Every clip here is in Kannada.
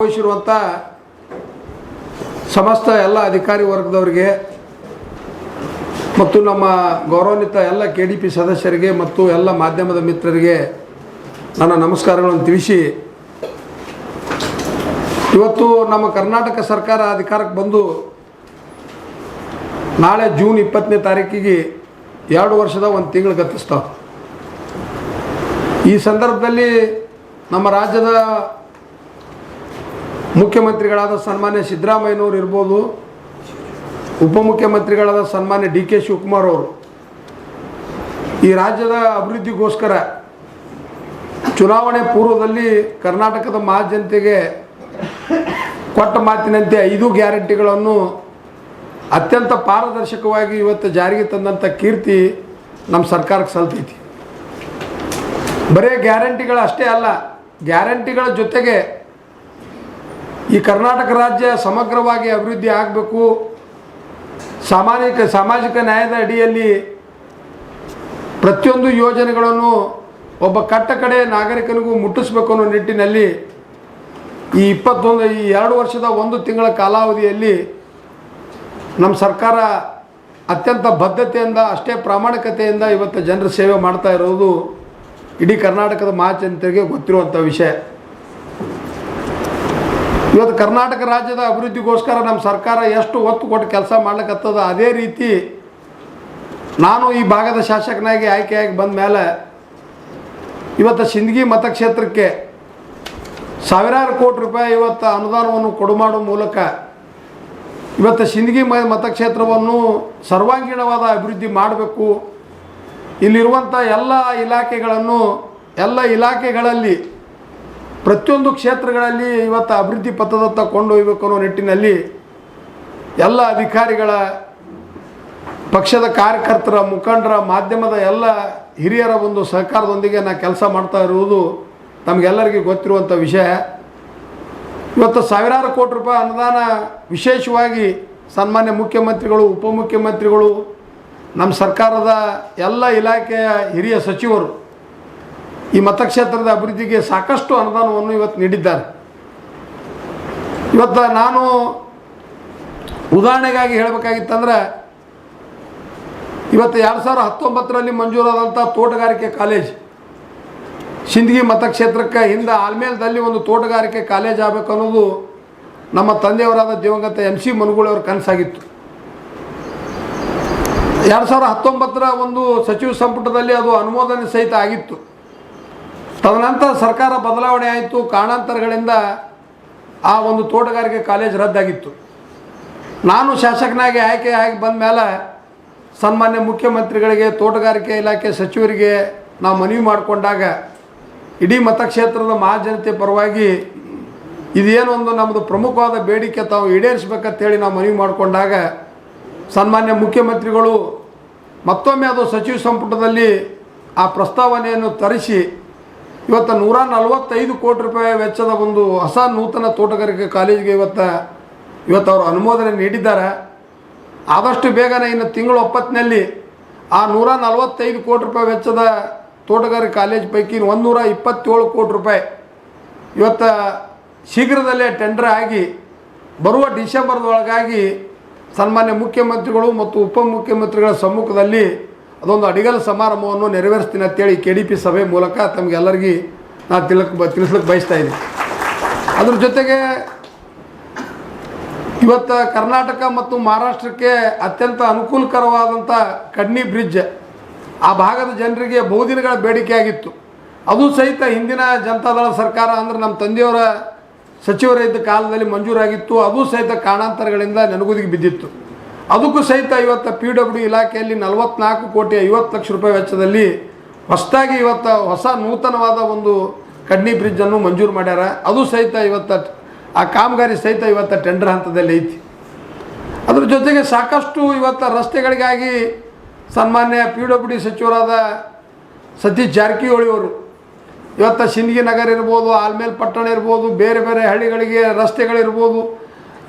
ಭಾಗವಹಿಸಿರುವಂಥ ಸಮಸ್ತ ಎಲ್ಲ ಅಧಿಕಾರಿ ವರ್ಗದವರಿಗೆ ಮತ್ತು ನಮ್ಮ ಗೌರವಾನ್ವಿತ ಎಲ್ಲ ಕೆ ಡಿ ಪಿ ಸದಸ್ಯರಿಗೆ ಮತ್ತು ಎಲ್ಲ ಮಾಧ್ಯಮದ ಮಿತ್ರರಿಗೆ ನನ್ನ ನಮಸ್ಕಾರಗಳನ್ನು ತಿಳಿಸಿ, ಇವತ್ತು ನಮ್ಮ ಕರ್ನಾಟಕ ಸರ್ಕಾರ ಅಧಿಕಾರಕ್ಕೆ ಬಂದು ನಾಳೆ ಜೂನ್ ಇಪ್ಪತ್ತನೇ ತಾರೀಕಿಗೆ ಎರಡು ವರ್ಷದ ಒಂದು ತಿಂಗಳು ಗತಿಸ್ತಾವೆ. ಈ ಸಂದರ್ಭದಲ್ಲಿ ನಮ್ಮ ರಾಜ್ಯದ ಮುಖ್ಯಮಂತ್ರಿಗಳಾದ ಸನ್ಮಾನ್ಯ ಸಿದ್ದರಾಮಯ್ಯನವರು ಇರ್ಬೋದು, ಉಪಮುಖ್ಯಮಂತ್ರಿಗಳಾದ ಸನ್ಮಾನ್ಯ ಡಿ ಕೆ ಶಿವಕುಮಾರ್ ಅವರು. ಈ ರಾಜ್ಯದ ಅಭಿವೃದ್ಧಿಗೋಸ್ಕರ ಚುನಾವಣೆ ಪೂರ್ವದಲ್ಲಿ ಕರ್ನಾಟಕದ ಮಹಾಜನತೆಗೆ ಕೊಟ್ಟ ಮಾತಿನಂತೆ ಐದು ಗ್ಯಾರಂಟಿಗಳನ್ನು ಅತ್ಯಂತ ಪಾರದರ್ಶಕವಾಗಿ ಇವತ್ತು ಜಾರಿಗೆ ತಂದಂಥ ಕೀರ್ತಿ ನಮ್ಮ ಸರ್ಕಾರಕ್ಕೆ ಸಲ್ತೈತಿ. ಬರೇ ಗ್ಯಾರಂಟಿಗಳು ಅಷ್ಟೇ ಅಲ್ಲ, ಗ್ಯಾರಂಟಿಗಳ ಜೊತೆಗೆ ಈ ಕರ್ನಾಟಕ ರಾಜ್ಯ ಸಮಗ್ರವಾಗಿ ಅಭಿವೃದ್ಧಿ ಆಗಬೇಕು. ಸಾಮಾಜಿಕ ಸಾಮಾಜಿಕ ನ್ಯಾಯದ ಅಡಿಯಲ್ಲಿ ಪ್ರತಿಯೊಂದು ಯೋಜನೆಗಳನ್ನು ಒಬ್ಬ ಕಟ್ಟ ಕಡೆ ನಾಗರಿಕನಿಗೂ ಮುಟ್ಟಿಸ್ಬೇಕು ಅನ್ನೋ ನಿಟ್ಟಿನಲ್ಲಿ ಈ ಇಪ್ಪತ್ತೊಂದು, ಈ ಎರಡು ವರ್ಷದ ಒಂದು ತಿಂಗಳ ಕಾಲಾವಧಿಯಲ್ಲಿ ನಮ್ಮ ಸರ್ಕಾರ ಅತ್ಯಂತ ಬದ್ಧತೆಯಿಂದ, ಅಷ್ಟೇ ಪ್ರಾಮಾಣಿಕತೆಯಿಂದ ಇವತ್ತು ಜನರ ಸೇವೆ ಮಾಡ್ತಾ ಇರೋದು ಇಡೀ ಕರ್ನಾಟಕದ ಮಹಾಜನತೆಗೆ ಗೊತ್ತಿರುವಂಥ ವಿಷಯ. ಇವತ್ತು ಕರ್ನಾಟಕ ರಾಜ್ಯದ ಅಭಿವೃದ್ಧಿಗೋಸ್ಕರ ನಮ್ಮ ಸರ್ಕಾರ ಎಷ್ಟು ಒತ್ತು ಕೊಟ್ಟು ಕೆಲಸ ಮಾಡ್ಲಿಕ್ಕತ್ತದ ಅದೇ ರೀತಿ ನಾನು ಈ ಭಾಗದ ಶಾಸಕನಾಗಿ ಆಯ್ಕೆಯಾಗಿ ಬಂದ ಮೇಲೆ ಇವತ್ತು ಸಿಂದಗಿ ಮತಕ್ಷೇತ್ರಕ್ಕೆ ಸಾವಿರಾರು ಕೋಟಿ ರೂಪಾಯಿ ಇವತ್ತು ಅನುದಾನವನ್ನು ಕೊಡು ಮಾಡುವ ಮೂಲಕ ಇವತ್ತು ಸಿಂದಗಿ ಮ ಮತಕ್ಷೇತ್ರವನ್ನು ಸರ್ವಾಂಗೀಣವಾದ ಅಭಿವೃದ್ಧಿ ಮಾಡಬೇಕು. ಇಲ್ಲಿರುವಂಥ ಎಲ್ಲ ಇಲಾಖೆಗಳನ್ನು, ಎಲ್ಲ ಇಲಾಖೆಗಳಲ್ಲಿ ಪ್ರತಿಯೊಂದು ಕ್ಷೇತ್ರಗಳಲ್ಲಿ ಇವತ್ತು ಅಭಿವೃದ್ಧಿ ಪಥದತ್ತ ಕೊಂಡೊಯ್ಬೇಕು ಅನ್ನೋ ನಿಟ್ಟಿನಲ್ಲಿ ಎಲ್ಲ ಅಧಿಕಾರಿಗಳ, ಪಕ್ಷದ ಕಾರ್ಯಕರ್ತರ ಮುಖಂಡರ ಮಾಧ್ಯಮದ ಎಲ್ಲ ಹಿರಿಯರ ಒಂದು ಸಹಕಾರದೊಂದಿಗೆ ನಾ ಕೆಲಸ ಮಾಡ್ತಾ ಇರುವುದು ನಮಗೆಲ್ಲರಿಗೆ ಗೊತ್ತಿರುವಂಥ ವಿಷಯ. ಇವತ್ತು ಸಾವಿರಾರು ಕೋಟಿ ರೂಪಾಯಿ ಅನುದಾನ ವಿಶೇಷವಾಗಿ ಸನ್ಮಾನ್ಯ ಮುಖ್ಯಮಂತ್ರಿಗಳು, ಉಪಮುಖ್ಯಮಂತ್ರಿಗಳು, ನಮ್ಮ ಸರ್ಕಾರದ ಎಲ್ಲ ಇಲಾಖೆಯ ಹಿರಿಯ ಸಚಿವರು ಈ ಮತಕ್ಷೇತ್ರದ ಅಭಿವೃದ್ಧಿಗೆ ಸಾಕಷ್ಟು ಅನುದಾನವನ್ನು ಇವತ್ತು ನೀಡಿದ್ದಾರೆ. ಇವತ್ತು ನಾನು ಉದಾಹರಣೆಗಾಗಿ ಹೇಳಬೇಕಾಗಿತ್ತಂದ್ರೆ, ಇವತ್ತು ಎರಡು ಸಾವಿರದ ಹತ್ತೊಂಬತ್ತರಲ್ಲಿ ಮಂಜೂರಾದಂಥ ತೋಟಗಾರಿಕೆ ಕಾಲೇಜ್ ಸಿಂದಗಿ ಮತಕ್ಷೇತ್ರಕ್ಕೆ ಹಿಂದೆ ಆಲ್ಮೇಲದಲ್ಲಿ ಒಂದು ತೋಟಗಾರಿಕೆ ಕಾಲೇಜ್ ಆಗಬೇಕು ಅನ್ನೋದು ನಮ್ಮ ತಂದೆಯವರಾದ ದಿವಂಗತ ಎಂ ಸಿ ಮನುಗುಳವ್ರ ಕನಸಾಗಿತ್ತು. ಎರಡು ಸಾವಿರದ ಹತ್ತೊಂಬತ್ತರ ಒಂದು ಸಚಿವ ಸಂಪುಟದಲ್ಲಿ ಅದು ಅನುಮೋದನೆ ಸಹಿತ ಆಗಿತ್ತು. ತದನಂತರ ಸರ್ಕಾರ ಬದಲಾವಣೆ ಆಯಿತು, ಕಾರಣಾಂತರಗಳಿಂದ ಆ ಒಂದು ತೋಟಗಾರಿಕೆ ಕಾಲೇಜ್ ರದ್ದಾಗಿತ್ತು. ನಾನು ಶಾಸಕನಾಗಿ ಆಯ್ಕೆ ಆಗಿ ಬಂದ ಮೇಲೆ ಸನ್ಮಾನ್ಯ ಮುಖ್ಯಮಂತ್ರಿಗಳಿಗೆ, ತೋಟಗಾರಿಕೆ ಇಲಾಖೆ ಸಚಿವರಿಗೆ ನಾವು ಮನವಿ ಮಾಡಿಕೊಂಡಾಗ ಇಡೀ ಮತಕ್ಷೇತ್ರದ ಮಹಾಜನತೆ ಪರವಾಗಿ ಇದೇನು ಒಂದು ನಮ್ಮದು ಪ್ರಮುಖವಾದ ಬೇಡಿಕೆ ತಾವು ಈಡೇರಿಸ್ಬೇಕಂತೇಳಿ ನಾವು ಮನವಿ ಮಾಡಿಕೊಂಡಾಗ ಸನ್ಮಾನ್ಯ ಮುಖ್ಯಮಂತ್ರಿಗಳು ಮತ್ತೊಮ್ಮೆ ಅದು ಸಚಿವ ಸಂಪುಟದಲ್ಲಿ ಆ ಪ್ರಸ್ತಾವನೆಯನ್ನು ತರಿಸಿ ಇವತ್ತು ನೂರ ನಲವತ್ತೈದು ಕೋಟಿ ರೂಪಾಯಿ ವೆಚ್ಚದ ಒಂದು ಹೊಸ ನೂತನ ತೋಟಗಾರಿಕೆ ಕಾಲೇಜಿಗೆ ಇವತ್ತು ಇವತ್ತು ಅವರು ಅನುಮೋದನೆ ನೀಡಿದ್ದಾರೆ. ಆದಷ್ಟು ಬೇಗನೆ ಇನ್ನು ತಿಂಗಳು ಒಪ್ಪತ್ತಿನಲ್ಲಿ ಆ ನೂರ ನಲವತ್ತೈದು ಕೋಟಿ ರೂಪಾಯಿ ವೆಚ್ಚದ ತೋಟಗಾರಿಕೆ ಕಾಲೇಜ್ ಪೈಕಿ ಒಂದೂರ ಇಪ್ಪತ್ತೇಳು ಕೋಟಿ ರೂಪಾಯಿ ಇವತ್ತು ಶೀಘ್ರದಲ್ಲೇ ಟೆಂಡರ್ ಆಗಿ ಬರುವ ಡಿಸೆಂಬರ್ದೊಳಗಾಗಿ ಸನ್ಮಾನ್ಯ ಮುಖ್ಯಮಂತ್ರಿಗಳು ಮತ್ತು ಉಪಮುಖ್ಯಮಂತ್ರಿಗಳ ಸಮ್ಮುಖದಲ್ಲಿ ಅದೊಂದು ಅಡಿಗಲ್ ಸಮಾರಂಭವನ್ನು ನೆರವೇರಿಸ್ತೀನಿ ಅಂತೇಳಿ ಕೆ ಡಿ ಪಿ ಸಭೆ ಮೂಲಕ ತಮಗೆಲ್ಲರಿಗೂ ನಾನು ತಿಳಕ್ ಬ ತಿಳಿಸ್ಲಿಕ್ಕೆ ಬಯಸ್ತಾ ಇದ್ದೀನಿ. ಅದ್ರ ಜೊತೆಗೆ ಇವತ್ತು ಕರ್ನಾಟಕ ಮತ್ತು ಮಹಾರಾಷ್ಟ್ರಕ್ಕೆ ಅತ್ಯಂತ ಅನುಕೂಲಕರವಾದಂಥ ಕಡ್ನಿ ಬ್ರಿಡ್ಜ್ ಆ ಭಾಗದ ಜನರಿಗೆ ಬಹುದಿನಗಳ ಬೇಡಿಕೆಯಾಗಿತ್ತು. ಅದು ಸಹಿತ ಹಿಂದಿನ ಜನತಾದಳ ಸರ್ಕಾರ ಅಂದರೆ ನಮ್ಮ ತಂದೆಯವರ ಸಚಿವರ ಇದ್ದ ಕಾಲದಲ್ಲಿ ಮಂಜೂರಾಗಿತ್ತು. ಅದು ಸಹಿತ ಕಾರಣಾಂತರಗಳಿಂದ ನೆನಗುದಿಗೆ ಬಿದ್ದಿತ್ತು. ಅದಕ್ಕೂ ಸಹಿತ ಇವತ್ತು ಪಿ ಡಬ್ಲ್ಯೂ ಇಲಾಖೆಯಲ್ಲಿ ನಲವತ್ನಾಲ್ಕು ಕೋಟಿ ಐವತ್ತು ಲಕ್ಷ ರೂಪಾಯಿ ವೆಚ್ಚದಲ್ಲಿ ಹೊಸದಾಗಿ ಇವತ್ತು ಹೊಸ ನೂತನವಾದ ಒಂದು ಕಡ್ನಿ ಬ್ರಿಡ್ಜನ್ನು ಮಂಜೂರು ಮಾಡ್ಯಾರ. ಅದು ಸಹಿತ ಇವತ್ತು ಆ ಕಾಮಗಾರಿ ಸಹಿತ ಇವತ್ತು ಟೆಂಡರ್ ಹಂತದಲ್ಲಿ ಐತಿ. ಅದ್ರ ಜೊತೆಗೆ ಸಾಕಷ್ಟು ಇವತ್ತು ರಸ್ತೆಗಳಿಗಾಗಿ ಸನ್ಮಾನ್ಯ ಪಿ ಡಬ್ಲ್ಯೂ ಡಿ ಸಚಿವರಾದ ಸತೀಶ್ ಜಾರಕಿಹೊಳಿ ಅವರು ಇವತ್ತು ಸಿಂದಗಿ ನಗರ ಇರ್ಬೋದು, ಆಲ್ಮೇಲ್ ಪಟ್ಟಣ ಇರ್ಬೋದು, ಬೇರೆ ಬೇರೆ ಹಳ್ಳಿಗಳಿಗೆ ರಸ್ತೆಗಳಿರ್ಬೋದು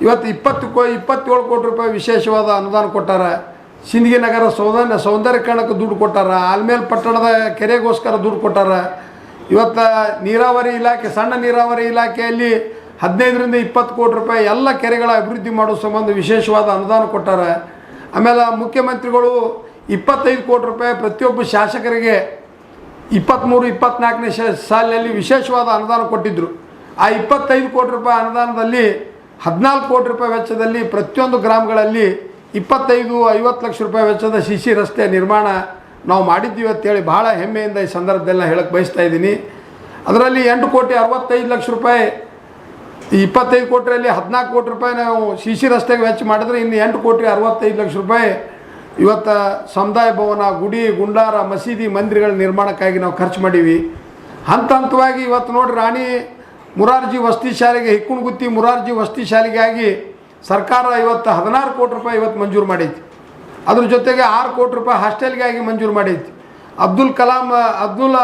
ಇವತ್ತು ಇಪ್ಪತ್ತು ಕೋ ಇಪ್ಪತ್ತೇಳು ಕೋಟಿ ರೂಪಾಯಿ ವಿಶೇಷವಾದ ಅನುದಾನ ಕೊಟ್ಟಾರ. ಸಿಂದಗಿ ನಗರ ಸೌಂದರ್ಯ ಸೌಂದರ್ಯೀಕರಣಕ್ಕೆ ದುಡ್ಡು ಕೊಟ್ಟಾರ. ಆಲ್ಮೇಲ್ ಪಟ್ಟಣದ ಕೆರೆಗೋಸ್ಕರ ದುಡ್ಡು ಕೊಟ್ಟಾರ. ಇವತ್ತು ನೀರಾವರಿ ಇಲಾಖೆ, ಸಣ್ಣ ನೀರಾವರಿ ಇಲಾಖೆಯಲ್ಲಿ ಹದಿನೈದರಿಂದ ಇಪ್ಪತ್ತು ಕೋಟಿ ರೂಪಾಯಿ ಎಲ್ಲ ಕೆರೆಗಳ ಅಭಿವೃದ್ಧಿ ಮಾಡೋ ಸಂಬಂಧ ವಿಶೇಷವಾದ ಅನುದಾನ ಕೊಟ್ಟಾರ. ಆಮೇಲೆ ಮುಖ್ಯಮಂತ್ರಿಗಳು ಇಪ್ಪತ್ತೈದು ಕೋಟಿ ರೂಪಾಯಿ ಪ್ರತಿಯೊಬ್ಬ ಶಾಸಕರಿಗೆ ಇಪ್ಪತ್ತ್ಮೂರು ಇಪ್ಪತ್ತ್ನಾಲ್ಕನೇ ಸಾಲಿನಲ್ಲಿ ವಿಶೇಷವಾದ ಅನುದಾನ ಕೊಟ್ಟಿದ್ದರು ಆ ಇಪ್ಪತ್ತೈದು ಕೋಟಿ ರೂಪಾಯಿ ಅನುದಾನದಲ್ಲಿ ಹದಿನಾಲ್ಕು ಕೋಟಿ ರೂಪಾಯಿ ವೆಚ್ಚದಲ್ಲಿ ಪ್ರತಿಯೊಂದು ಗ್ರಾಮಗಳಲ್ಲಿ ಇಪ್ಪತ್ತೈದು, ಐವತ್ತು ಲಕ್ಷ ರೂಪಾಯಿ ವೆಚ್ಚದ ಸಿ ಸಿ ರಸ್ತೆ ನಿರ್ಮಾಣ ನಾವು ಮಾಡಿದ್ದೀವಿ ಅಂತೇಳಿ ಭಾಳ ಹೆಮ್ಮೆಯಿಂದ ಈ ಸಂದರ್ಭದಲ್ಲ ಹೇಳಕ್ಕೆ ಬಯಸ್ತಾ ಇದ್ದೀನಿ. ಅದರಲ್ಲಿ ಎಂಟು ಕೋಟಿ ಅರವತ್ತೈದು ಲಕ್ಷ ರೂಪಾಯಿ, ಈ ಇಪ್ಪತ್ತೈದು ಕೋಟಿಯಲ್ಲಿ ಹದಿನಾಲ್ಕು ಕೋಟಿ ರೂಪಾಯಿ ನಾವು ಸಿ ಸಿ ರಸ್ತೆಗೆ ವೆಚ್ಚ ಮಾಡಿದ್ರೆ ಇನ್ನು ಎಂಟು ಕೋಟಿ ಅರವತ್ತೈದು ಲಕ್ಷ ರೂಪಾಯಿ ಇವತ್ತು ಸಮುದಾಯ ಭವನ, ಗುಡಿ, ಗುಂಡಾರ, ಮಸೀದಿ, ಮಂದಿರಗಳ ನಿರ್ಮಾಣಕ್ಕಾಗಿ ನಾವು ಖರ್ಚು ಮಾಡೀವಿ. ಹಂತ ಹಂತವಾಗಿ ಇವತ್ತು ನೋಡಿ ರಾಣಿ ಮುರಾರ್ಜಿ ವಸತಿ ಶಾಲೆಗೆ ಹಿಕ್ಕುಣಗುತ್ತಿ ಮುರಾರ್ಜಿ ವಸತಿ ಶಾಲೆಗಾಗಿ ಸರ್ಕಾರ ಇವತ್ತು ಹದಿನಾರು ಕೋಟಿ ರೂಪಾಯಿ ಇವತ್ತು ಮಂಜೂರು ಮಾಡೈತಿ ಅದ್ರ ಜೊತೆಗೆ ಆರು ಕೋಟಿ ರೂಪಾಯಿ ಹಾಸ್ಟೆಲ್ಗಾಗಿ ಮಂಜೂರು ಮಾಡೈತಿ ಅಬ್ದುಲ್ ಕಲಾಂ, ಅಬ್ದುಲ್,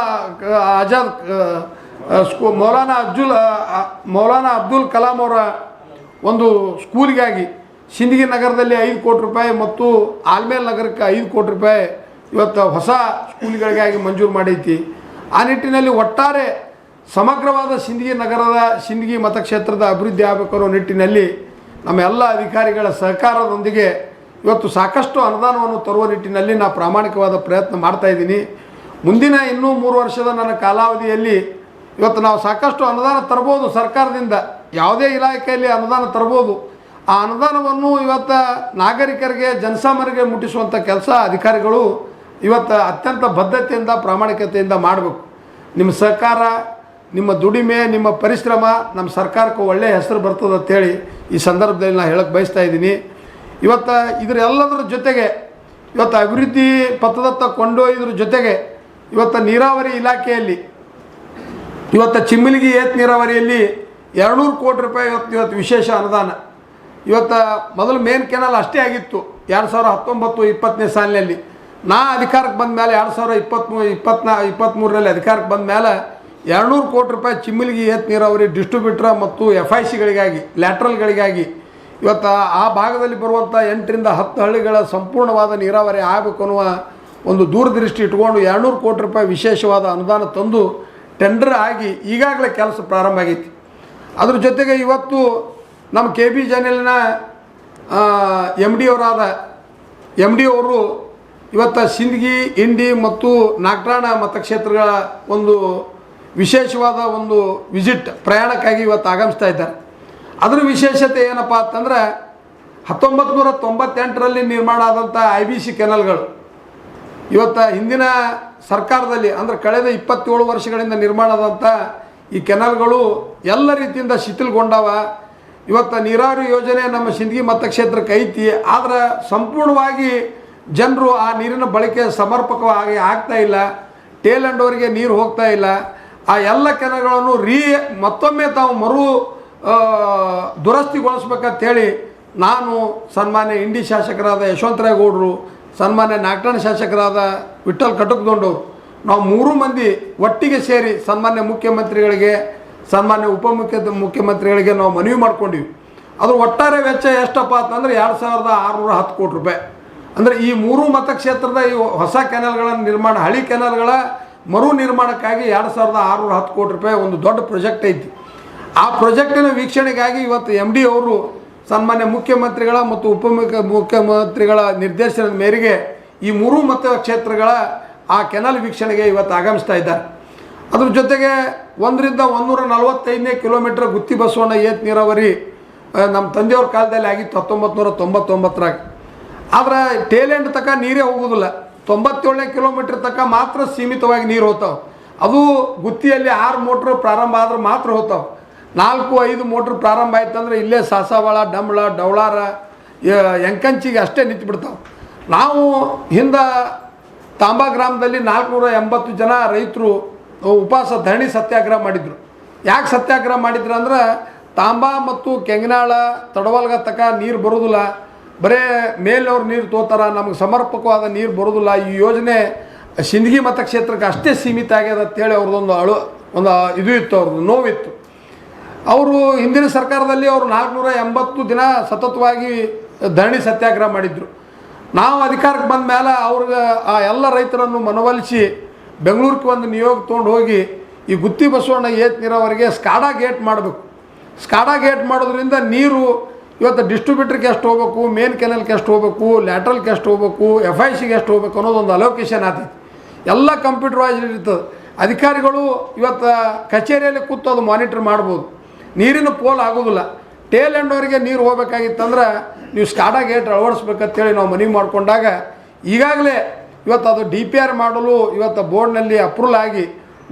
ಆಜಾದ್ ಸ್ಕೂ, ಮೌಲಾನಾ ಅಬ್ದುಲ್ ಮೌಲಾನಾ ಅಬ್ದುಲ್ ಕಲಾಂ ಅವರ ಒಂದು ಸ್ಕೂಲ್ಗಾಗಿ ಸಿಂದಗಿ ನಗರದಲ್ಲಿ ಐದು ಕೋಟಿ ರೂಪಾಯಿ ಮತ್ತು ಆಲ್ಮೇಲ್ ನಗರಕ್ಕೆ ಐದು ಕೋಟಿ ರೂಪಾಯಿ ಇವತ್ತು ಹೊಸ ಸ್ಕೂಲ್ಗಳಿಗಾಗಿ ಮಂಜೂರು ಮಾಡೈತಿ ಆ ನಿಟ್ಟಿನಲ್ಲಿ ಒಟ್ಟಾರೆ ಸಮಗ್ರವಾದ ಸಿಂದಗಿ ನಗರದ ಸಿಂದಗಿ ಮತಕ್ಷೇತ್ರದ ಅಭಿವೃದ್ಧಿ ಆಗಬೇಕು ಅನ್ನೋ ನಿಟ್ಟಿನಲ್ಲಿ ನಮ್ಮ ಎಲ್ಲ ಅಧಿಕಾರಿಗಳ ಸಹಕಾರದೊಂದಿಗೆ ಇವತ್ತು ಸಾಕಷ್ಟು ಅನುದಾನವನ್ನು ತರುವ ನಿಟ್ಟಿನಲ್ಲಿ ನಾನು ಪ್ರಾಮಾಣಿಕವಾದ ಪ್ರಯತ್ನ ಮಾಡ್ತಾ ಇದ್ದೀನಿ. ಮುಂದಿನ ಇನ್ನೂ ಮೂರು ವರ್ಷದ ನನ್ನ ಕಾಲಾವಧಿಯಲ್ಲಿ ಇವತ್ತು ನಾವು ಸಾಕಷ್ಟು ಅನುದಾನ ತರ್ಬೋದು ಸರ್ಕಾರದಿಂದ. ಯಾವುದೇ ಇಲಾಖೆಯಲ್ಲಿ ಅನುದಾನ ತರ್ಬೋದು. ಆ ಅನುದಾನವನ್ನು ಇವತ್ತು ನಾಗರಿಕರಿಗೆ, ಜನಸಾಮಾನ್ಯರಿಗೆ ಮುಟ್ಟಿಸುವಂಥ ಕೆಲಸ ಅಧಿಕಾರಿಗಳು ಇವತ್ತು ಅತ್ಯಂತ ಬದ್ಧತೆಯಿಂದ, ಪ್ರಾಮಾಣಿಕತೆಯಿಂದ ಮಾಡಬೇಕು. ನಿಮ್ಮ ಸಹಕಾರ ನಿಮ್ಮ ದುಡಿಮೆ, ನಿಮ್ಮ ಪರಿಶ್ರಮ ನಮ್ಮ ಸರ್ಕಾರಕ್ಕೆ ಒಳ್ಳೆಯ ಹೆಸರು ಬರ್ತದೆ ಅಂತೇಳಿ ಈ ಸಂದರ್ಭದಲ್ಲಿ ನಾನು ಹೇಳಕ್ಕೆ ಬಯಸ್ತಾ ಇದ್ದೀನಿ. ಇವತ್ತು ಇದ್ರ ಎಲ್ಲದರ ಜೊತೆಗೆ ಇವತ್ತು ಅಭಿವೃದ್ಧಿ ಪಥದತ್ತ ಕೊಂಡೊಯ್ದ್ರ ಜೊತೆಗೆ ಇವತ್ತು ನೀರಾವರಿ ಇಲಾಖೆಯಲ್ಲಿ, ಇವತ್ತು ಚಿಮ್ಮಲಿಗಿ ಏತ್ ನೀರಾವರಿಯಲ್ಲಿ ಎರಡುನೂರು ಕೋಟಿ ರೂಪಾಯಿ ಇವತ್ತು ಇವತ್ತು ವಿಶೇಷ ಅನುದಾನ. ಇವತ್ತು ಮೊದಲು ಮೇನ್ ಕೆನಲ್ ಅಷ್ಟೇ ಆಗಿತ್ತು, ಎರಡು ಸಾವಿರ ಹತ್ತೊಂಬತ್ತು ಇಪ್ಪತ್ತನೇ ಸಾಲಿನಲ್ಲಿ. ನಾ ಅಧಿಕಾರಕ್ಕೆ ಬಂದ ಮೇಲೆ ಎರಡು ಸಾವಿರ ಇಪ್ಪತ್ತ್ಮೂ ಇಪ್ಪತ್ನಾ ಇಪ್ಪತ್ತ್ಮೂರರಲ್ಲಿ ಅಧಿಕಾರಕ್ಕೆ ಬಂದ ಮೇಲೆ ಎರಡುನೂರು ಕೋಟಿ ರೂಪಾಯಿ ಚಿಮ್ಮಿಲಿಗೆ ಏತ್ ನೀರಾವರಿ ಡಿಸ್ಟ್ರಿಬ್ಯೂಟ್ರ ಮತ್ತು ಎಫ್ ಐ ಸಿಗಳಿಗಾಗಿ ಲ್ಯಾಟ್ರಲ್ಗಳಿಗಾಗಿ ಇವತ್ತು ಆ ಭಾಗದಲ್ಲಿ ಬರುವಂಥ ಎಂಟರಿಂದ ಹತ್ತು ಹಳ್ಳಿಗಳ ಸಂಪೂರ್ಣವಾದ ನೀರಾವರಿ ಆಗಬೇಕು ಅನ್ನುವ ಒಂದು ದೂರದೃಷ್ಟಿ ಇಟ್ಕೊಂಡು ಎರಡುನೂರು ಕೋಟಿ ರೂಪಾಯಿ ವಿಶೇಷವಾದ ಅನುದಾನ ತಂದು ಟೆಂಡರ್ ಆಗಿ ಈಗಾಗಲೇ ಕೆಲಸ ಪ್ರಾರಂಭ ಆಗೈತಿ. ಅದ್ರ ಜೊತೆಗೆ ಇವತ್ತು ನಮ್ಮ ಕೆ ಬಿ ಚಾನೆಲ್ನ ಎಂ ಡಿ ಅವರಾದ ಎಂ ಡಿ ಅವರು ಇವತ್ತು ಸಿಂದಗಿ, ಇಂಡಿ ಮತ್ತು ನಾಗರಾಣ ಮತಕ್ಷೇತ್ರಗಳ ಒಂದು ವಿಶೇಷವಾದ ಒಂದು ವಿಸಿಟ್ ಪ್ರಯಾಣಕ್ಕಾಗಿ ಇವತ್ತು ಆಗಮಿಸ್ತಾ ಇದ್ದಾರೆ. ಅದರ ವಿಶೇಷತೆ ಏನಪ್ಪ ಅಂತಂದ್ರೆ ಹತ್ತೊಂಬತ್ತು ನೂರ ತೊಂಬತ್ತೆಂಟರಲ್ಲಿ ನಿರ್ಮಾಣ ಆದಂಥ ಐ ಬಿ ಸಿ ಕೆನಲ್ಗಳು ಇವತ್ತು ಹಿಂದಿನ ಸರ್ಕಾರದಲ್ಲಿ, ಅಂದರೆ ಕಳೆದ ಇಪ್ಪತ್ತೇಳು ವರ್ಷಗಳಿಂದ ನಿರ್ಮಾಣ ಆದಂಥ ಈ ಕೆನಲ್ಗಳು ಎಲ್ಲ ರೀತಿಯಿಂದ ಶಿಥಿಲ್ಗೊಂಡವ. ಇವತ್ತು ನೀರಾವರಿ ಯೋಜನೆ ನಮ್ಮ ಸಿಂದಗಿ ಮತಕ್ಷೇತ್ರಕ್ಕೆ ಐತಿ ಆದರೆ ಸಂಪೂರ್ಣವಾಗಿ ಜನರು ಆ ನೀರಿನ ಬಳಕೆ ಸಮರ್ಪಕವಾಗಿ ಆಗ್ತಾ ಇಲ್ಲ. ಟೇಲ್ ಅವರಿಗೆ ನೀರು ಹೋಗ್ತಾ ಇಲ್ಲ. ಆ ಎಲ್ಲ ಕೆನಲ್ಗಳನ್ನು ರೀ ಮತ್ತೊಮ್ಮೆ ತಾವು ಮರು ದುರಸ್ತಿಗೊಳಿಸ್ಬೇಕಂತ ದುರಸ್ತಿಗೊಳಿಸ್ಬೇಕಂತೇಳಿ ನಾನು ಸನ್ಮಾನ್ಯ ಇಂಡಿ ಶಾಸಕರಾದ ಯಶವಂತರಾಯಗೌಡರು ಸನ್ಮಾನ್ಯ ನಾಗಠಾಣ ಶಾಸಕರಾದ ವಿಠಲ್ ಕಟಕ್ದೊಂಡವರು, ನಾವು ಮೂರು ಮಂದಿ ಒಟ್ಟಿಗೆ ಸೇರಿ ಸನ್ಮಾನ್ಯ ಮುಖ್ಯಮಂತ್ರಿಗಳಿಗೆ, ಸನ್ಮಾನ್ಯ ಉಪಮುಖ್ಯ ಮುಖ್ಯಮಂತ್ರಿಗಳಿಗೆ ನಾವು ಮನವಿ ಮಾಡ್ಕೊಂಡಿವಿ. ಅದು ಒಟ್ಟಾರೆ ವೆಚ್ಚ ಎಷ್ಟಪ್ಪ ಅಂತಂದರೆ ಎರಡು ಸಾವಿರದ ಆರುನೂರ ಹತ್ತು ಕೋಟಿ ರೂಪಾಯಿ. ಅಂದರೆ ಈ ಮೂರು ಮತಕ್ಷೇತ್ರದ ಈ ಹೊಸ ಕೆನಲ್ಗಳನ್ನು ನಿರ್ಮಾಣ, ಹಳಿ ಕೆನಲ್ಗಳ ಮರು ನಿರ್ಮಾಣಕ್ಕಾಗಿ ಎರಡು ಸಾವಿರದ ಆರುನೂರ ಹತ್ತು ಕೋಟಿ ರೂಪಾಯಿ ಒಂದು ದೊಡ್ಡ ಪ್ರಾಜೆಕ್ಟ್ ಐತಿ. ಆ ಪ್ರಾಜೆಕ್ಟಿನ ವೀಕ್ಷಣೆಗಾಗಿ ಇವತ್ತು ಎಂ ಡಿ ಅವರು ಸನ್ಮಾನ್ಯ ಮುಖ್ಯಮಂತ್ರಿಗಳ ಮತ್ತು ಉಪ ಮುಖ್ಯಮಂತ್ರಿಗಳ ನಿರ್ದೇಶನದ ಮೇರೆಗೆ ಈ ಮೂರು ಮತಕ್ಷೇತ್ರಗಳ ಆ ಕೆನಲ್ ವೀಕ್ಷಣೆಗೆ ಇವತ್ತು ಆಗಮಿಸ್ತಾ ಇದ್ದಾರೆ. ಅದ್ರ ಜೊತೆಗೆ ಒಂದರಿಂದ ಒಂದೂರ ನಲವತ್ತೈದನೇ ಕಿಲೋಮೀಟರ್ ಗುತ್ತಿ ಬಸವಣ್ಣ ಏತ್ ನೀರಾವರಿ ನಮ್ಮ ತಂದೆಯವ್ರ ಕಾಲದಲ್ಲಿ ಆಗಿತ್ತು ಹತ್ತೊಂಬತ್ತು ನೂರ ತೊಂಬತ್ತೊಂಬತ್ತರಾಗ. ಆದ್ರೆ ಟೇಲೆಂಟ್ ತಕ್ಕ ನೀರೇ ಹೋಗೋದಿಲ್ಲ. ತೊಂಬತ್ತೇಳನೇ ಕಿಲೋಮೀಟ್ರ್ ತನಕ ಮಾತ್ರ ಸೀಮಿತವಾಗಿ ನೀರು ಹೋಗ್ತಾವೆ. ಅದು ಗುತ್ತಿಯಲ್ಲಿ ಆರು ಮೋಟ್ರ್ ಪ್ರಾರಂಭ ಆದ್ರೆ ಮಾತ್ರ ಹೋಗ್ತಾವೆ. ನಾಲ್ಕು, ಐದು ಮೋಟ್ರ್ ಪ್ರಾರಂಭ ಆಯ್ತಂದ್ರೆ ಇಲ್ಲೇ ಸಾಸವಾಳ, ಡಂಬಳ, ಡೌಳಾರ ಎಂಕಂಚಿಗೆ ಅಷ್ಟೇ ನಿಂತು ಬಿಡ್ತಾವೆ ನಾವು ಹಿಂದೆ ತಾಂಬಾ ಗ್ರಾಮದಲ್ಲಿ ನಾಲ್ಕುನೂರ ಎಂಬತ್ತು ಜನ ರೈತರು ಉಪವಾಸ, ಧರಣಿ ಸತ್ಯಾಗ್ರಹ ಮಾಡಿದರು. ಯಾಕೆ ಸತ್ಯಾಗ್ರಹ ಮಾಡಿದ್ರು ಅಂದ್ರೆ ತಾಂಬಾ ಮತ್ತು ಕೆಂಗನಾಳ ತಡವಲ್ಗ ತಕ ನೀರು ಬರೋದಿಲ್ಲ. ಬರೇ ಮೇಲಿನವ್ರು ನೀರು ತೋತಾರ, ನಮಗೆ ಸಮರ್ಪಕವಾದ ನೀರು ಬರೋದಿಲ್ಲ. ಈ ಯೋಜನೆ ಸಿಂದಗಿ ಮತಕ್ಷೇತ್ರಕ್ಕೆ ಅಷ್ಟೇ ಸೀಮಿತ ಆಗ್ಯದ ಅಂತೇಳಿ ಅವ್ರದ್ದೊಂದು ಅಳು, ಒಂದು ಇದು ಇತ್ತು, ಅವ್ರದ್ದು ನೋವಿತ್ತು. ಅವರು ಹಿಂದಿನ ಸರ್ಕಾರದಲ್ಲಿ ಅವರು ನಾಲ್ಕುನೂರ ಎಂಬತ್ತು ದಿನ ಸತತವಾಗಿ ಧರಣಿ ಸತ್ಯಾಗ್ರಹ ಮಾಡಿದ್ರು. ನಾವು ಅಧಿಕಾರಕ್ಕೆ ಬಂದ ಮೇಲೆ ಅವ್ರಿಗೆ ಆ ಎಲ್ಲ ರೈತರನ್ನು ಮನವೊಲಿಸಿ ಬೆಂಗಳೂರಿಗೆ ಒಂದು ನಿಯೋಗ ತೊಗೊಂಡು ಹೋಗಿ ಈ ಗುತ್ತಿ ಬಸವಣ್ಣ ಏತ್ ನೀರಾವರಿಗೆ ಸ್ಕಾಡಾ ಗೇಟ್ ಮಾಡಬೇಕು. ಸ್ಕಾಡಾ ಗೇಟ್ ಮಾಡೋದ್ರಿಂದ ನೀರು ಇವತ್ತು ಡಿಸ್ಟ್ರಿಬ್ಯೂಟ್ರಿಗೆ ಎಷ್ಟು ಹೋಗ್ಬೇಕು ಮೇನ್ ಕೆನಲ್ಗೆ ಎಷ್ಟು ಹೋಗ್ಬೇಕು ಲ್ಯಾಟ್ರಲ್ಗೆ ಎಷ್ಟು ಹೋಗ್ಬೇಕು ಎಫ್ ಐ ಸಿಗೆ ಎಷ್ಟು ಹೋಗ್ಬೇಕು ಅನ್ನೋದೊಂದು ಅಲೋಕೇಶನ್ ಆತೈತಿ ಎಲ್ಲ ಕಂಪ್ಯೂಟರೈಸ್ ಇರ್ತದೆ. ಅಧಿಕಾರಿಗಳು ಇವತ್ತು ಕಚೇರಿಯಲ್ಲಿ ಕೂತು ಅದು ಮಾನಿಟರ್ ಮಾಡ್ಬೋದು. ನೀರಿನ ಪೋಲ್ ಆಗೋದಿಲ್ಲ. ಟೇಲ್ ಎಂಡವರಿಗೆ ನೀರು ಹೋಗ್ಬೇಕಾಗಿತ್ತಂದ್ರೆ ನೀವು ಸ್ಕಾಡಾ ಗೇಟ್ ಅಳವಡಿಸ್ಬೇಕಂತೇಳಿ ನಾವು ಮನವಿ ಮಾಡಿಕೊಂಡಾಗ ಈಗಾಗಲೇ ಇವತ್ತು ಅದು ಡಿ ಪಿ ಆರ್ ಮಾಡಲು ಇವತ್ತು ಬೋರ್ಡ್ನಲ್ಲಿ ಅಪ್ರೂವಲ್ ಆಗಿ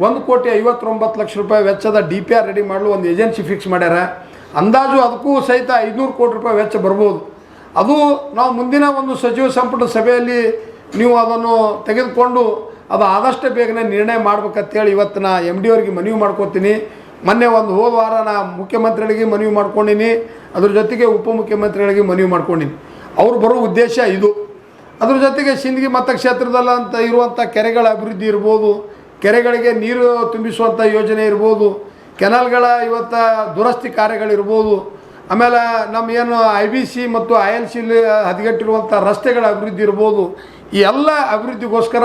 ಒಂದು ಕೋಟಿ ಐವತ್ತೊಂಬತ್ತು ಲಕ್ಷ ರೂಪಾಯಿ ವೆಚ್ಚದ ಡಿ ಪಿ ಆರ್ ರೆಡಿ ಮಾಡಲು ಒಂದು ಏಜೆನ್ಸಿ ಫಿಕ್ಸ್ ಮಾಡ್ಯಾರ. ಅಂದಾಜು ಅದಕ್ಕೂ ಸಹಿತ ಐದುನೂರು ಕೋಟಿ ರೂಪಾಯಿ ವೆಚ್ಚ ಬರ್ಬೋದು. ಅದು ನಾವು ಮುಂದಿನ ಒಂದು ಸಚಿವ ಸಂಪುಟ ಸಭೆಯಲ್ಲಿ ನೀವು ಅದನ್ನು ತೆಗೆದುಕೊಂಡು ಅದು ಆದಷ್ಟು ಬೇಗನೆ ನಿರ್ಣಯ ಮಾಡ್ಬೇಕಂತೇಳಿ ಇವತ್ತು ನಾ ಎಂ ಡಿ ಅವ್ರಿಗೆ ಮನವಿ ಮಾಡ್ಕೊತೀನಿ. ಮೊನ್ನೆ ಒಂದು ಹೋದ ವಾರ ನಾ ಮುಖ್ಯಮಂತ್ರಿಗಳಿಗೆ ಮನವಿ ಮಾಡ್ಕೊಂಡಿನಿ. ಅದ್ರ ಜೊತೆಗೆ ಉಪಮುಖ್ಯಮಂತ್ರಿಗಳಿಗೆ ಮನವಿ ಮಾಡ್ಕೊಂಡಿನಿ. ಅವ್ರು ಬರೋ ಉದ್ದೇಶ ಇದು. ಅದ್ರ ಜೊತೆಗೆ ಸಿಂದಗಿ ಮತಕ್ಷೇತ್ರದಲ್ಲಿ ಅಂತ ಇರುವಂಥ ಕೆರೆಗಳ ಅಭಿವೃದ್ಧಿ ಇರ್ಬೋದು. ಕೆರೆಗಳಿಗೆ ನೀರು ತುಂಬಿಸುವಂಥ ಯೋಜನೆ ಇರ್ಬೋದು. ಕೆನಾಲ್ಗಳ ಇವತ್ತು ದುರಸ್ತಿ ಕಾರ್ಯಗಳಿರ್ಬೋದು. ಆಮೇಲೆ ನಮ್ಮ ಏನು ಐ ಬಿ ಸಿ ಮತ್ತು ಐ ಎಲ್ ಸಿಲಿ ಹದಗೆಟ್ಟಿರುವಂಥ ರಸ್ತೆಗಳ ಅಭಿವೃದ್ಧಿ ಇರ್ಬೋದು. ಈ ಎಲ್ಲ ಅಭಿವೃದ್ಧಿಗೋಸ್ಕರ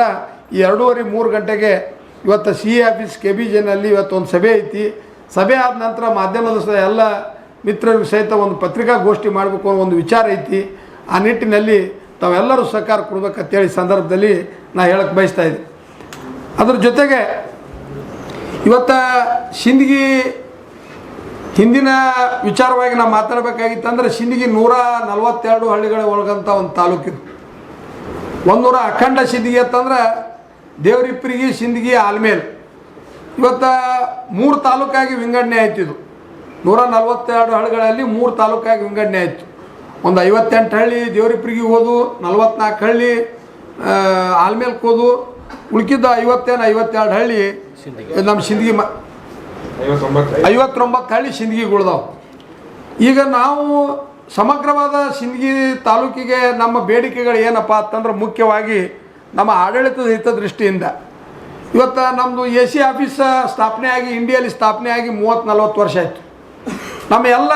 ಈ ಎರಡೂವರೆ ಮೂರು ಗಂಟೆಗೆ ಇವತ್ತು C A office K B ಜೆನಲ್ಲಿ ಇವತ್ತು ಒಂದು ಸಭೆ ಐತಿ. ಸಭೆ ಆದ ನಂತರ ಮಾಧ್ಯಮದ ಸಹ ಎಲ್ಲ ಮಿತ್ರರಿಗೂ ಸಹಿತ ಒಂದು ಪತ್ರಿಕಾಗೋಷ್ಠಿ ಮಾಡಬೇಕು ಅನ್ನೋ ಒಂದು ವಿಚಾರ ಐತಿ. ಆ ನಿಟ್ಟಿನಲ್ಲಿ ತಾವೆಲ್ಲರೂ ಸಹಕಾರ ಕೊಡ್ಬೇಕಂತೇಳಿ ಸಂದರ್ಭದಲ್ಲಿ ನಾ ಹೇಳಕ್ಕೆ ಬಯಸ್ತಾ ಇದ್ದೆ ಅದ್ರ ಜೊತೆಗೆ ಇವತ್ತು ಸಿಂದಗಿ ಹಿಂದಿನ ವಿಚಾರವಾಗಿ ನಾವು ಮಾತಾಡಬೇಕಾಗಿತ್ತಂದ್ರೆ ಸಿಂದಗಿ ನೂರ ನಲವತ್ತೆರಡು ಹಳ್ಳಿಗಳ ಒಳಗಂತ ಒಂದು ತಾಲೂಕಿದು ಒಂದೂರ ಅಖಂಡ ಸಿಂದಗಿ ಅಂತಂದ್ರೆ ದೇವರಿಪ್ಪರಿಗೆ ಸಿಂದಗಿ ಆಲ್ಮೇಲ್. ಇವತ್ತು ಮೂರು ತಾಲೂಕಾಗಿ ವಿಂಗಡಣೆ ಆಯ್ತು ಇದು. ನೂರ ನಲವತ್ತೆರಡು ಹಳ್ಳಿಗಳಲ್ಲಿ ಮೂರು ತಾಲೂಕಾಗಿ ವಿಂಗಡಣೆ ಆಯಿತು. ಒಂದು ಐವತ್ತೆಂಟು ಹಳ್ಳಿ ದೇವರಿಪ್ಪರಿಗೆ ಹೋದು, ನಲ್ವತ್ನಾಲ್ಕು ಹಳ್ಳಿ ಆಲ್ಮೇಲ್ ಹೋದು, ಉಳ್ಕಿದ್ದ ಐವತ್ತೇನು ಐವತ್ತೆರಡು ಹಳ್ಳಿ ನಮ್ಮ ಸಿಂದಗಿ ಮ ಐವತ್ತೊಂಬತ್ತು ಹಳ್ಳಿ ಸಿಂದಗಿಗಳ್ದಾವು ಈಗ ನಾವು ಸಮಗ್ರವಾದ ಸಿಂದಗಿ ತಾಲೂಕಿಗೆ ನಮ್ಮ ಬೇಡಿಕೆಗಳು ಏನಪ್ಪ ಅಂತಂದ್ರೆ ಮುಖ್ಯವಾಗಿ ನಮ್ಮ ಆಡಳಿತದ ಹಿತದೃಷ್ಟಿಯಿಂದ. ಇವತ್ತು ನಮ್ಮದು ಎ ಸಿ ಆಫೀಸ್ ಸ್ಥಾಪನೆ ಆಗಿ ಇಂಡಿಯಲ್ಲಿ ಸ್ಥಾಪನೆ ಆಗಿ ಮೂವತ್ತು ನಲ್ವತ್ತು ವರ್ಷ ಆಯಿತು. ನಮ್ಮ ಎಲ್ಲ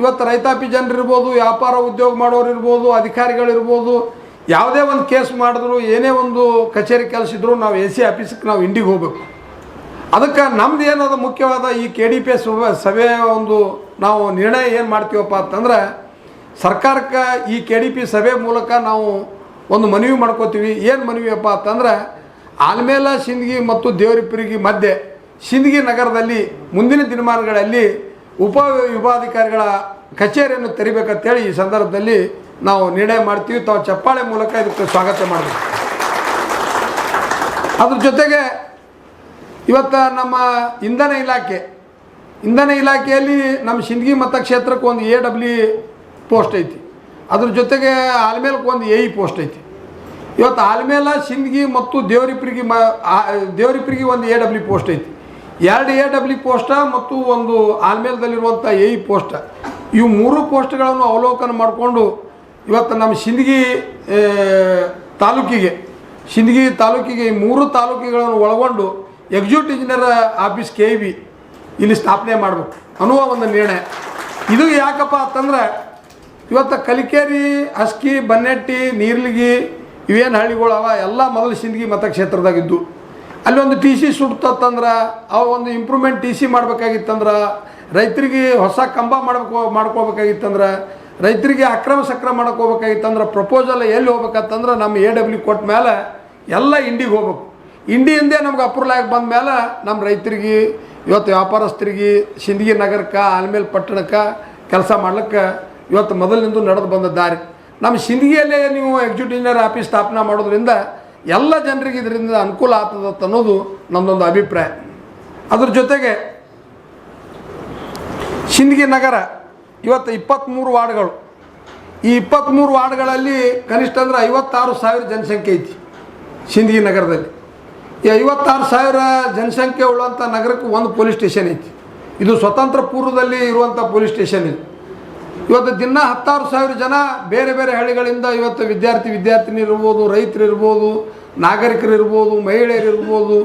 ಇವತ್ತು ರೈತಾಪಿ ಜನರಿರ್ಬೋದು ವ್ಯಾಪಾರ ಉದ್ಯೋಗ ಮಾಡೋರು ಇರ್ಬೋದು ಅಧಿಕಾರಿಗಳಿರ್ಬೋದು ಯಾವುದೇ ಒಂದು ಕೇಸ್ ಮಾಡಿದ್ರು ಏನೇ ಒಂದು ಕಚೇರಿ ಕೆಲಸ ಇದ್ದರೂ ನಾವು ಎ ಸಿ ಆಫೀಸಕ್ಕೆ ನಾವು ಇಂಡಿಗೆ ಹೋಗ್ಬೇಕು. ಅದಕ್ಕೆ ನಮ್ದು ಏನದು ಮುಖ್ಯವಾದ ಈ ಕೆ ಡಿ ಪಿ ಸಭೆಯ ಒಂದು ನಾವು ನಿರ್ಣಯ ಏನು ಮಾಡ್ತೀವಪ್ಪ ಅಂತಂದ್ರೆ, ಸರ್ಕಾರಕ್ಕೆ ಈ ಕೆ ಡಿ ಪಿ ಸಭೆ ಮೂಲಕ ನಾವು ಒಂದು ಮನವಿ ಮಾಡ್ಕೋತೀವಿ. ಏನು ಮನವಿಯಪ್ಪ ಅಂತಂದ್ರೆ, ಆಲ್ಮೇಲ ಸಿಂದಗಿ ಮತ್ತು ದೇವರಿಪುರಿಗಿ ಮಧ್ಯೆ ಸಿಂದಗಿ ನಗರದಲ್ಲಿ ಮುಂದಿನ ದಿನಮಾನಗಳಲ್ಲಿ ಉಪ ವಿಭಾಧಿಕಾರಿಗಳ ಕಚೇರಿಯನ್ನು ತೆರಿಬೇಕಂತೇಳಿ ಈ ಸಂದರ್ಭದಲ್ಲಿ ನಾವು ನಿರ್ಣಯ ಮಾಡ್ತೀವಿ. ತಾವು ಚಪ್ಪಾಳೆ ಮೂಲಕ ಇದಕ್ಕೆ ಸ್ವಾಗತ ಮಾಡಬೇಕು ಅದ್ರ ಜೊತೆಗೆ ಇವತ್ತು ನಮ್ಮ ಇಂಧನ ಇಲಾಖೆ, ಇಂಧನ ಇಲಾಖೆಯಲ್ಲಿ ನಮ್ಮ ಸಿಂದಗಿ ಮತಕ್ಷೇತ್ರಕ್ಕೆ ಒಂದು ಎ ಡಬ್ಲ್ಯೂ ಪೋಸ್ಟ್ ಐತಿ. ಅದ್ರ ಜೊತೆಗೆ ಆಲ್ಮೇಲಕ್ಕೆ ಒಂದು ಎ ಪೋಸ್ಟ್ ಐತಿ. ಇವತ್ತು ಆಲ್ಮೇಲ ಸಿಂದಗಿ ಮತ್ತು ದೇವರಿಪ್ರಿಗೆ ಮ ದೇವ್ರಿಪ್ರಿಗಿ ಒಂದು ಎ ಡಬ್ಲ್ಯೂ ಪೋಸ್ಟ್ ಐತಿ. ಎರಡು ಎ ಡಬ್ಲ್ಯೂ ಪೋಸ್ಟ ಮತ್ತು ಒಂದು ಆಲ್ಮೇಲದಲ್ಲಿರುವಂಥ ಎ ಇ ಪೋಸ್ಟ್ ಇವು ಮೂರು ಪೋಸ್ಟ್ಗಳನ್ನು ಅವಲೋಕನ ಮಾಡಿಕೊಂಡು ಇವತ್ತು ನಮ್ಮ ಸಿಂದಗಿ ತಾಲೂಕಿಗೆ ಸಿಂದಗಿ ತಾಲೂಕಿಗೆ ಈ ಮೂರು ತಾಲೂಕುಗಳನ್ನು ಒಳಗೊಂಡು executive engineer office K V ಇಲ್ಲಿ ಸ್ಥಾಪನೆ ಮಾಡಬೇಕು ಅನ್ನುವ ಒಂದು ನಿರ್ಣಯ. ಇದು ಯಾಕಪ್ಪ ಅಂತಂದ್ರೆ ಇವತ್ತು ಕಲಿಕೇರಿ ಅಸ್ಕಿ ಬನ್ನೆಟ್ಟಿ ನೀರ್ಲಿಗಿ ಇವೇನು ಹಳ್ಳಿಗಳು ಅವ? ಎಲ್ಲ ಮೊದಲು ಸಿಂದಗಿ ಮತಕ್ಷೇತ್ರದಾಗಿದ್ದು. ಅಲ್ಲಿ ಒಂದು ಟಿ ಸಿ ಸುಡ್ತಂದ್ರೆ ಅವ ಒಂದು ಇಂಪ್ರೂವ್ಮೆಂಟ್ ಟಿ ಸಿ ಮಾಡಬೇಕಾಗಿತ್ತಂದ್ರೆ, ರೈತರಿಗೆ ಹೊಸ ಕಂಬ ಮಾಡ್ಬೇಕು ಮಾಡ್ಕೋಬೇಕಾಗಿತ್ತಂದ್ರೆ ರೈತರಿಗೆ ಅಕ್ರಮ ಸಕ್ರಮ ಮಾಡಕ್ಕೆ ಹೋಗ್ಬೇಕಾಗಿತ್ತಂದ್ರೆ ಪ್ರಪೋಸಲ್ ಎಲ್ಲಿ ಹೋಗ್ಬೇಕಂತಂದ್ರೆ ನಮ್ಮ ಎ ಡಬ್ಲ್ಯೂ ಕೊಟ್ಟ ಮೇಲೆ ಎಲ್ಲ ಇಂಡಿಗೆ ಹೋಗ್ಬೇಕು. ಇಂಡಿಯಿಂದೇ ನಮ್ಗೆ ಅಪ್ರೂವಲ್ ಬಂದ ಮೇಲೆ ನಮ್ಮ ರೈತರಿಗೆ, ಇವತ್ತು ವ್ಯಾಪಾರಸ್ಥರಿಗೆ, ಸಿಂದಗಿ ನಗರಕ್ಕೆ, ಆಲ್ಮೇಲ್ ಪಟ್ಟಣಕ್ಕೆ ಕೆಲಸ ಮಾಡ್ಲಿಕ್ಕೆ ಇವತ್ತು ಮೊದಲಿನಿಂದ ನಡೆದು ಬಂದ ದಾರಿ. ನಮ್ಮ ಸಿಂದಗಿಯಲ್ಲೇ ನೀವು ಎಕ್ಸಿಕ್ಯೂಟಿವ್ ಇಂಜಿನಿಯರ್ ಆಫೀಸ್ ಸ್ಥಾಪನೆ ಮಾಡೋದ್ರಿಂದ ಎಲ್ಲ ಜನರಿಗೆ ಇದರಿಂದ ಅನುಕೂಲ ಆಗ್ತದತ್ತ ಅನ್ನೋದು ನಮ್ಮದೊಂದು ಅಭಿಪ್ರಾಯ. ಅದ್ರ ಜೊತೆಗೆ ಸಿಂದಗಿ ನಗರ ಇವತ್ತು ಇಪ್ಪತ್ತ್ಮೂರು ವಾರ್ಡ್ಗಳು. ಈ ಇಪ್ಪತ್ತ್ಮೂರು ವಾರ್ಡ್ಗಳಲ್ಲಿ ಕನಿಷ್ಠ ಅಂದರೆ ಐವತ್ತಾರು ಸಾವಿರ ಜನಸಂಖ್ಯೆ ಐತಿ ಸಿಂದಗಿ ನಗರದಲ್ಲಿ. ಈ ಐವತ್ತಾರು ಸಾವಿರ ಜನಸಂಖ್ಯೆ ಉಳ್ಳುವಂಥ ನಗರಕ್ಕೆ ಒಂದು ಪೊಲೀಸ್ ಸ್ಟೇಷನ್ ಐತಿ. ಇದು ಸ್ವತಂತ್ರ ಪೂರ್ವದಲ್ಲಿ ಇರುವಂಥ ಪೊಲೀಸ್ ಸ್ಟೇಷನ್ ಇದು. ಇವತ್ತು ದಿನ ಹತ್ತಾರು ಸಾವಿರ ಜನ ಬೇರೆ ಬೇರೆ ಹಳ್ಳಿಗಳಿಂದ ಇವತ್ತು ವಿದ್ಯಾರ್ಥಿ ವಿದ್ಯಾರ್ಥಿನಿ ಇರ್ಬೋದು, ರೈತರು ಇರ್ಬೋದು, ನಾಗರಿಕರು ಇರ್ಬೋದು, ಮಹಿಳೆಯರು ಇರ್ಬೋದು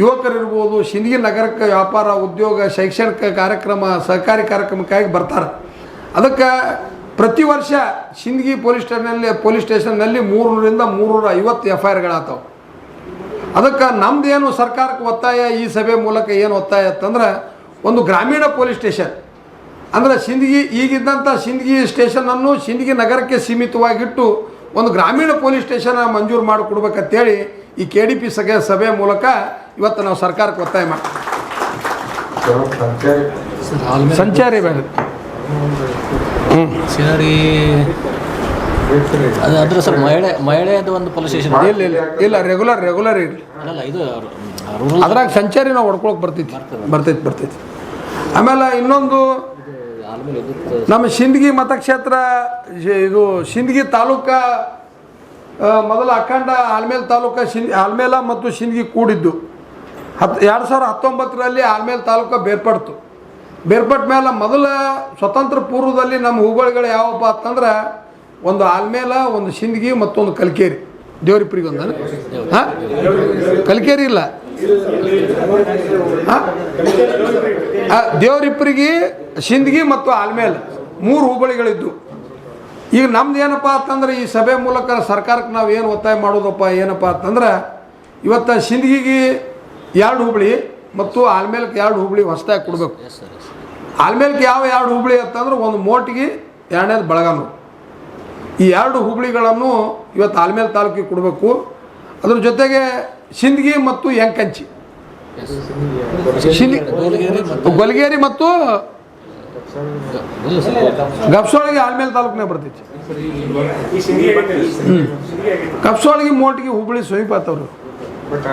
ಯುವಕರಿರ್ಬೋದು ಸಿಂದಗಿ ನಗರಕ್ಕೆ ವ್ಯಾಪಾರ, ಉದ್ಯೋಗ, ಶೈಕ್ಷಣಿಕ ಕಾರ್ಯಕ್ರಮ, ಸಹಕಾರಿ ಕಾರ್ಯಕ್ರಮಕ್ಕಾಗಿ ಬರ್ತಾರೆ. ಅದಕ್ಕೆ ಪ್ರತಿ ವರ್ಷ ಸಿಂದಗಿ ಪೊಲೀಸ್ ಸ್ಟೇಷನಲ್ಲಿ ಪೊಲೀಸ್ ಸ್ಟೇಷನ್ನಲ್ಲಿ ಮೂರರಿಂದ ಮೂರೂರ ಐವತ್ತು ಎಫ್ ಐ ಆರ್ಗಳಾಗ್ತಾವೆ. ಅದಕ್ಕೆ ನಮ್ದು ಏನು ಸರ್ಕಾರಕ್ಕೆ ಒತ್ತಾಯ ಈ ಸಭೆ ಮೂಲಕ ಏನು ಒತ್ತಾಯ ಅಂತಂದ್ರೆ ಒಂದು ಗ್ರಾಮೀಣ ಪೊಲೀಸ್ ಸ್ಟೇಷನ್. ಅಂದರೆ ಸಿಂದಗಿ ಈಗಿದ್ದಂಥ ಸಿಂದಗಿ ಸ್ಟೇಷನನ್ನು ಸಿಂದಗಿ ನಗರಕ್ಕೆ ಸೀಮಿತವಾಗಿಟ್ಟು ಒಂದು ಗ್ರಾಮೀಣ ಪೊಲೀಸ್ ಸ್ಟೇಷನ್ ಮಂಜೂರು ಮಾಡಿಕೊಡ್ಬೇಕಂತೇಳಿ ಈ ಕೆ ಡಿ ಪಿ ಸಗ ಸಭೆ ಮೂಲಕ ಇವತ್ತು ನಾವು ಸರ್ಕಾರಕ್ಕೆ ಒತ್ತಾಯ ಮಾಡ್ತೀವಿ. ಸಂಚಾರಿ ಬೇಡ ಸಿನರಿ ಅದು ಅದ್ರ ಸರ್ ಮಹಿಳೆ ಮಹಿಳೆಯದು ಒಂದು ಪೊಲೀಸ್ ಸ್ಟೇಷನ್ ಇಲ್ಲ ಇಲ್ಲ ಇಲ್ಲ ರೆಗ್ಯುಲರ್ ರೆಗ್ಯುಲರ್ ಇರಲಿ. ಅಲ್ಲ ಇದು ರೂರಲ್ ಅದ್ರಾಗ ಸಂಚಾರಿ ನಾವು ಹೊಡ್ಕೊಳಕ್ ಬರ್ತೈತಿ ಬರ್ತೈತಿ ಬರ್ತೈತಿ ಆಮೇಲೆ ಇನ್ನೊಂದು ನಮ್ಮ ಸಿಂದಗಿ ಮತಕ್ಷೇತ್ರ ಇದು ಸಿಂದಗಿ ತಾಲೂಕ ಮೊದಲ ಅಖಂಡ ಆಲ್ಮೇಲ್ ತಾಲೂಕ ಸಿನ್ ಆಲ್ಮೇಲ ಮತ್ತು ಸಿಂದಗಿ ಕೂಡಿದ್ದು. ಹತ್ತು ಎರಡು ಸಾವಿರ ಹತ್ತೊಂಬತ್ತರಲ್ಲಿ ಆಲ್ಮೇಲ್ ತಾಲೂಕ ಬೇರ್ಪಡ್ತು. ಬೇರ್ಪಟ್ಟ ಮೇಲೆ ಮೊದಲ ಸ್ವತಂತ್ರ ಪೂರ್ವದಲ್ಲಿ ನಮ್ಮ ಹುಬ್ಬಳ್ಳಿಗಳು ಯಾವಪ್ಪ ಅಂತಂದ್ರೆ ಒಂದು ಆಲ್ಮೇಲ ಒಂದು ಸಿಂದಗಿ ಮತ್ತೊಂದು ಕಲ್ಕೇರಿ. ದೇವರಿಪ್ರಿಗೆ ಒಂದು ಹಾಂ? ಕಲ್ಕೇರಿ ಇಲ್ಲ. ಹಾಂ? ದೇವರಿಪ್ಪರಿಗೆ ಸಿಂದಗಿ ಮತ್ತು ಆಲ್ಮೇಲ್ ಮೂರು ಹುಬ್ಬಳ್ಳಿಗಳಿದ್ದು. ಈಗ ನಮ್ದು ಏನಪ್ಪ ಅಂತಂದ್ರೆ ಈ ಸಭೆ ಮೂಲಕ ಸರ್ಕಾರಕ್ಕೆ ನಾವು ಏನು ಒತ್ತಾಯ ಮಾಡೋದಪ್ಪ, ಏನಪ್ಪ ಅಂತಂದ್ರೆ, ಇವತ್ತು ಸಿಂದಗಿಗೆ ಎರಡು ಹುಬ್ಳಿ ಮತ್ತು ಆಲ್ಮೇಲಕ್ಕೆ ಎರಡು ಹುಬ್ಳಿ ಹೊಸದಾಗಿ ಕೊಡಬೇಕು. ಆಲ್ಮೇಲಕ್ಕೆ ಯಾವ ಎರಡು ಹುಬ್ಳಿ ಅಂತಂದ್ರೆ ಒಂದು ಮೋಟಿಗೆ ಎರಡನೇದು ಬೆಳಗಾನು ಈ ಎರಡು ಹುಬ್ಳಿಗಳನ್ನು ಇವತ್ತು ಆಲ್ಮೇಲ್ ತಾಲೂಕಿಗೆ ಕೊಡಬೇಕು. ಅದ್ರ ಜೊತೆಗೆ ಸಿಂದಗಿ ಮತ್ತು ಎಂಕಂಚಿ. ಗೋಲಗೇರಿ ಮತ್ತು ಗಪ್ಸೋಳಿಗೆ ಆಲ್ಮೇಲ್ ತಾಲೂಕಿನಾಗ ಬರ್ತೈತಿ. ಕಪ್ಸೋಳಿಗೆ ಮೋಟಿಗೆ ಹುಬ್ಳಿ ಸಮೀಪ ಆತವ್ರು. ಬಟ್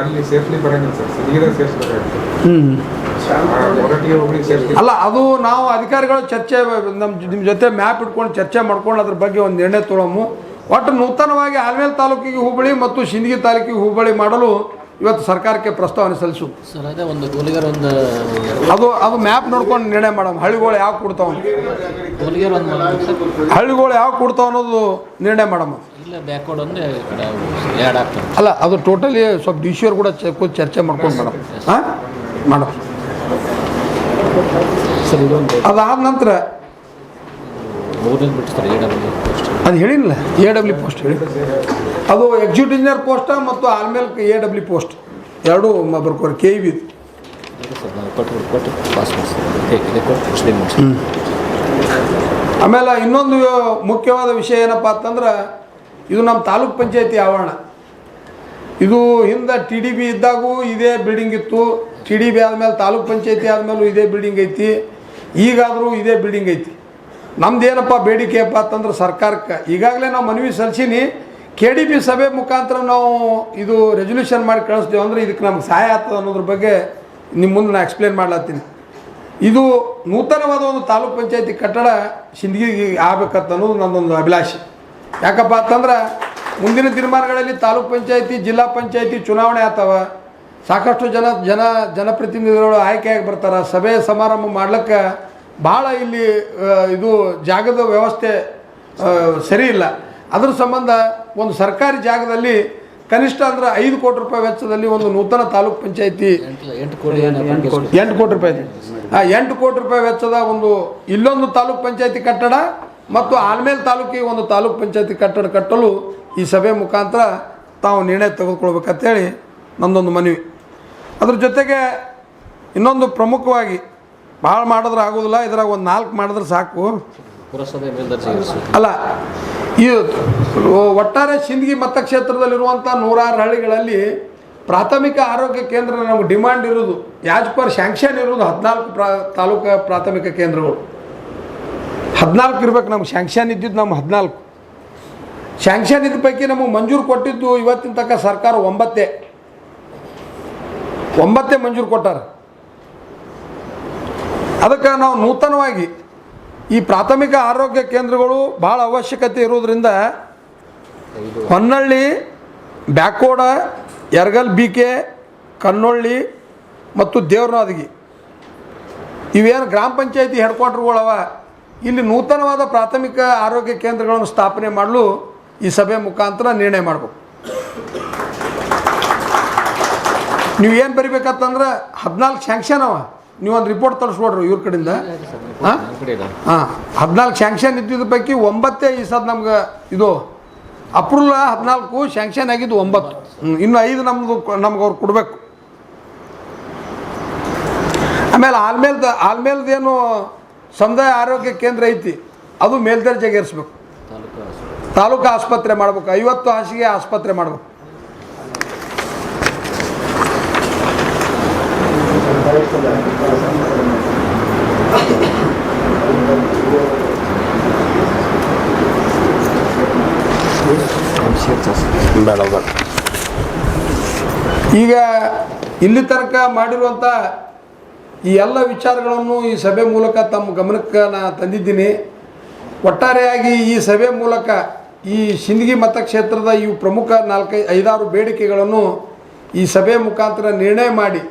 ಅಲ್ಲಿ ಅದು ನಾವು ಅಧಿಕಾರಿಗಳು ಚರ್ಚೆ ನಮ್ಮ ನಿಮ್ಮ ಜೊತೆ ಮ್ಯಾಪ್ ಇಟ್ಕೊಂಡು ಚರ್ಚೆ ಮಾಡ್ಕೊಂಡು ಅದ್ರ ಬಗ್ಗೆ ಒಂದು ನಿರ್ಣಯ ತೊಗೊಳಮು ಒಟ್ಟು ನೂತನವಾಗಿ ಆಲ್ಮೇಲ್ ತಾಲೂಕಿಗೆ ಹುಬ್ಬಳ್ಳಿ ಮತ್ತು ಸಿಂದಗಿ ತಾಲೂಕಿಗೆ ಹುಬ್ಬಳ್ಳಿ ಮಾಡಲು ಇವತ್ತು ಸರ್ಕಾರಕ್ಕೆ ಪ್ರಸ್ತಾವನೆ ಸಲ್ಲಿಸು. ಸರ್ ಅದೇ ಒಂದು ಒಂದು ಅದು ಅದು ಮ್ಯಾಪ್ ನೋಡ್ಕೊಂಡು ನಿರ್ಣಯ ಮಾಡಮ್. ಹಳ್ಳಿಗಳು ಯಾವ ಕೊಡ್ತಾವ ಹಳ್ಳಿಗಳು ಯಾವ ಕೊಡ್ತಾವ ಅನ್ನೋದು ನಿರ್ಣಯ ಮಾಡಮ್ಮ ಇಲ್ಲ ಬ್ಯಾಕ್ವರ್ಡ್ ಒಂದೇ ಅಲ್ಲ ಅದು ಟೋಟಲಿ ಸ್ವಲ್ಪ ಡಿ ಸಿ ಅವ್ರು ಕೂಡ ಕೂತ್ ಚರ್ಚೆ ಮಾಡ್ಕೊಂಡು ಮೇಡಮ್. ಹಾಂ? ಮೇಡಮ್. ಇದೊಂದು ಅದಾದ ನಂತರ ಅದು ಹೇಳಿಲ್ಲ ಎ ಡಬ್ಲ್ಯೂ ಪೋಸ್ಟ್ ಹೇಳಿ. ಅದು ಎಕ್ಸಿಕ್ಯೂಟಿವ್ ಇಂಜಿನಿಯರ್ ಪೋಸ್ಟ್ ಮತ್ತು ಆಮೇಲೆ ಎ ಡಬ್ಲ್ಯೂ ಪೋಸ್ಟ್. ಎರಡೂ ಬರ್ಕೋರಿ ಕೆ ವಿ ಆಮೇಲೆ ಇನ್ನೊಂದು ಮುಖ್ಯವಾದ ವಿಷಯ ಏನಪ್ಪಾ ಅಂತಂದ್ರೆ ಇದು ನಮ್ಮ ತಾಲೂಕ್ ಪಂಚಾಯತಿ ಆವರಣ. ಇದು ಹಿಂದೆ ಟಿ ಡಿ ಬಿ ಇದ್ದಾಗೂ ಇದೇ ಬಿಲ್ಡಿಂಗ್ ಇತ್ತು. ಟಿ ಡಿ ಬಿ ಆದಮೇಲೆ ತಾಲೂಕ್ ಪಂಚಾಯತಿ ಆದಮೇಲೂ ಇದೇ ಬಿಲ್ಡಿಂಗ್ ಐತಿ. ಈಗಾದರೂ ಇದೇ ಬಿಲ್ಡಿಂಗ್ ಐತಿ. ನಮ್ದೇನಪ್ಪ ಬೇಡಿಕೆ ಅಪ್ಪ ಅಂತಂದ್ರೆ ಸರ್ಕಾರಕ್ಕೆ. ಈಗಾಗಲೇ ನಾವು ಮನವಿ ಸಲ್ಲಿಸೀನಿ. ಕೆ ಡಿ ಬಿ ಸಭೆ ಮುಖಾಂತರ ನಾವು ಇದು ರೆಸೊಲ್ಯೂಷನ್ ಮಾಡಿ ಕಳಿಸ್ತೀವಿ. ಅಂದ್ರೆ ಇದಕ್ಕೆ ನಮ್ಗೆ ಸಹಾಯ ಆಗ್ತದೆ ಅನ್ನೋದ್ರ ಬಗ್ಗೆ ನಿಮ್ಮ ಮುಂದೆ ನಾನು ಎಕ್ಸ್ಪ್ಲೇನ್ ಮಾಡ್ಲತ್ತೀನಿ. ಇದು ನೂತನವಾದ ಒಂದು ತಾಲೂಕ್ ಪಂಚಾಯತಿ ಕಟ್ಟಡ ಸಿಂದಗಿ ಆಗ್ಬೇಕಂತ ಅನ್ನೋದು ನನ್ನೊಂದು ಅಭಿಲಾಷೆ. ಯಾಕಪ್ಪ ಅಂತಂದ್ರೆ ಮುಂದಿನ ದಿನಮಾನಗಳಲ್ಲಿ ತಾಲೂಕ್ ಪಂಚಾಯತಿ ಜಿಲ್ಲಾ ಪಂಚಾಯತಿ ಚುನಾವಣೆ ಆಗ್ತಾವ ಸಾಕಷ್ಟು ಜನ ಜನ ಜನಪ್ರತಿನಿಧಿಗಳು ಆಯ್ಕೆಯಾಗಿ ಬರ್ತಾರೆ. ಸಭೆ ಸಮಾರಂಭ ಮಾಡ್ಲಿಕ್ಕೆ ಭಾಳ ಇಲ್ಲಿ ಇದು ಜಾಗದ ವ್ಯವಸ್ಥೆ ಸರಿ ಇಲ್ಲ. ಅದ್ರ ಸಂಬಂಧ ಒಂದು ಸರ್ಕಾರಿ ಜಾಗದಲ್ಲಿ ಕನಿಷ್ಠ ಅಂದ್ರೆ ಐದು ಕೋಟಿ ರೂಪಾಯಿ ವೆಚ್ಚದಲ್ಲಿ ಒಂದು ನೂತನ ತಾಲೂಕು ಪಂಚಾಯತಿ ಎಂಟು ಕೋಟಿ ರೂಪಾಯಿ. ಆ ಎಂಟು ಕೋಟಿ ರೂಪಾಯಿ ವೆಚ್ಚದ ಒಂದು ಇಲ್ಲೊಂದು ತಾಲೂಕ್ ಪಂಚಾಯತಿ ಕಟ್ಟಡ ಮತ್ತು ಆಲ್ಮೇಲ್ ತಾಲೂಕಿಗೆ ಒಂದು ತಾಲೂಕು ಪಂಚಾಯತಿ ಕಟ್ಟಡ ಕಟ್ಟಲು ಈ ಸಭೆ ಮುಖಾಂತರ ತಾವು ನಿರ್ಣಯ ತೆಗೆದುಕೊಳ್ಬೇಕಂತೇಳಿ ನಂದೊಂದು ಮನವಿ. ಅದ್ರ ಜೊತೆಗೆ ಇನ್ನೊಂದು ಪ್ರಮುಖವಾಗಿ ಭಾಳ ಮಾಡಿದ್ರೆ ಆಗೋದಿಲ್ಲ ಇದ್ರಾಗ ಒಂದು ನಾಲ್ಕು ಮಾಡಿದ್ರೆ ಸಾಕು. ಅಲ್ಲ ಈ ಒಟ್ಟಾರೆ ಸಿಂದಗಿ ಮತಕ್ಷೇತ್ರದಲ್ಲಿರುವಂಥ ನೂರಾರು ಹಳ್ಳಿಗಳಲ್ಲಿ ಪ್ರಾಥಮಿಕ ಆರೋಗ್ಯ ಕೇಂದ್ರ ನಮ್ಗೆ ಡಿಮಾಂಡ್ ಇರೋದು. ಯಾಜ್ ಪರ್ ಸ್ಯಾಂಕ್ಷನ್ ಇರೋದು ಹದಿನಾಲ್ಕು ಪ್ರಾ ತಾಲೂಕು ಪ್ರಾಥಮಿಕ ಕೇಂದ್ರಗಳು. ಹದಿನಾಲ್ಕು ಇರ್ಬೇಕು ನಮ್ಗೆ ಸ್ಯಾಂಕ್ಷನ್ ಇದ್ದಿದ್ದು ನಮ್ಮ ಹದಿನಾಲ್ಕು. ಸ್ಯಾಂಕ್ಷನ್ ಇದ್ರ ಪೈಕಿ ನಮಗೆ ಮಂಜೂರು ಕೊಟ್ಟಿದ್ದು ಇವತ್ತಿನ ತನಕ ಸರ್ಕಾರ ಒಂಬತ್ತೇ. ಒಂಬತ್ತೇ ಮಂಜೂರು ಕೊಟ್ಟಾರ. ಅದಕ್ಕೆ ನಾವು ನೂತನವಾಗಿ ಈ ಪ್ರಾಥಮಿಕ ಆರೋಗ್ಯ ಕೇಂದ್ರಗಳು ಭಾಳ ಅವಶ್ಯಕತೆ ಇರೋದ್ರಿಂದ ಹೊನ್ನಳ್ಳಿ ಬ್ಯಾಕೋಡ ಎರಗಲ್ ಬಿ ಕೆ ಕನ್ನೊಳ್ಳಿ ಮತ್ತು ದೇವ್ರನಾದಗಿ. ಇವೇನು ಗ್ರಾಮ ಪಂಚಾಯತಿ ಹೆಡ್ ಕ್ವಾರ್ಟರ್ಗಳವ ಇಲ್ಲಿ ನೂತನವಾದ ಪ್ರಾಥಮಿಕ ಆರೋಗ್ಯ ಕೇಂದ್ರಗಳನ್ನು ಸ್ಥಾಪನೆ ಮಾಡಲು ಈ ಸಭೆ ಮುಖಾಂತರ ನಿರ್ಣಯ ಮಾಡಬೇಕು. ನೀವು ಏನು ಬರಿಬೇಕಂತಂದ್ರೆ ಹದಿನಾಲ್ಕು ಸ್ಯಾಂಕ್ಷನ್ ಅವ. ನೀವು ಒಂದು ರಿಪೋರ್ಟ್ ತರಿಸ್ಕೊಡ್ರಿ ಇವ್ರ ಕಡೆಯಿಂದ. ಹಾಂ? ಹದಿನಾಲ್ಕು ಸ್ಯಾಂಕ್ಷನ್ ಇದ್ದಿದ್ದ ಪೈಕಿ ಒಂಬತ್ತೇ ಈ ಸದ್ ನಮ್ಗೆ ಇದು ಅಪ್ರೂವಲ್ ಹದಿನಾಲ್ಕು ಸ್ಯಾಂಕ್ಷನ್ ಆಗಿದ್ದು ಒಂಬತ್ತು. ಇನ್ನು ಐದು ನಮ್ಮದು ನಮ್ಗೆ ಅವ್ರು ಕೊಡಬೇಕು. ಆಮೇಲೆ ಆಲ್ಮೇಲ್ದ ಆಲ್ಮೇಲ್ದೇನು ಸಮುದಾಯ ಆರೋಗ್ಯ ಕೇಂದ್ರ ಐತಿ ಅದು ಮೇಲ್ದರ್ಜೆಗೆ ಏರಿಸ್ಬೇಕು ತಾಲೂಕು ಆಸ್ಪತ್ರೆ. ತಾಲೂಕು ಆಸ್ಪತ್ರೆ ಮಾಡಬೇಕು, ಐವತ್ತು ಹಾಸಿಗೆ ಆಸ್ಪತ್ರೆ ಮಾಡಬೇಕು. ಈಗ ಇಲ್ಲಿ ತನಕ ಮಾಡಿರುವಂಥ ಈ ಎಲ್ಲ ವಿಚಾರಗಳನ್ನು ಈ ಸಭೆ ಮೂಲಕ ತಮ್ಮ ಗಮನಕ್ಕೆ ನಾನು ತಂದಿದ್ದೀನಿ. ಒಟ್ಟಾರೆಯಾಗಿ ಈ ಸಭೆ ಮೂಲಕ ಈ ಸಿಂದಗಿ ಮತಕ್ಷೇತ್ರದ ಈ ಪ್ರಮುಖ ನಾಲ್ಕೈ ಐದಾರು ಬೇಡಿಕೆಗಳನ್ನು ಈ ಸಭೆ ಮುಖಾಂತರ ನಿರ್ಣಯ ಮಾಡಿ